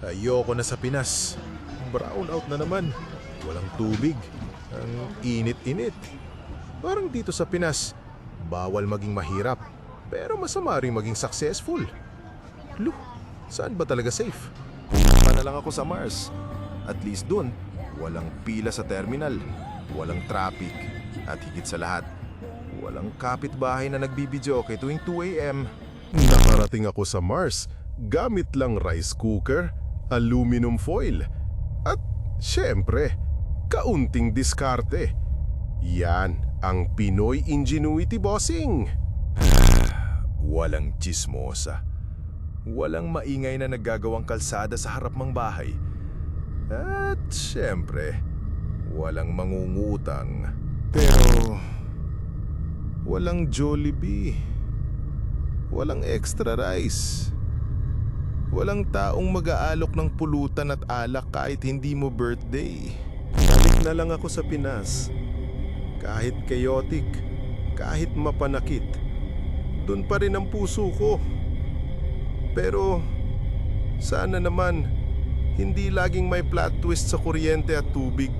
Ayoko na sa Pinas. Brown out na naman. Walang tubig. Ang init-init. Parang dito sa Pinas, bawal maging mahirap. Pero masama rin maging successful. Lu, saan ba talaga safe? Pumunta na lang ako sa Mars. At least dun, walang pila sa terminal, walang traffic, at higit sa lahat, walang kapitbahay na nagbibidyo kay tuwing 2 a.m. Nakarating ako sa Mars gamit lang rice cooker, aluminum foil, at syempre, kaunting diskarte. Yan ang Pinoy Ingenuity Bossing. Walang chismosa. Walang maingay na naggagawang kalsada sa harap ng bahay. At syempre, walang mangungutang. Pero, walang Jollibee. Walang extra rice. Walang taong mag-aalok ng pulutan at alak kahit hindi mo birthday. Balik na lang ako sa Pinas. Kahit chaotic, kahit mapanakit, dun pa rin ang puso ko. Pero, sana naman, hindi laging may plot twist sa kuryente at tubig.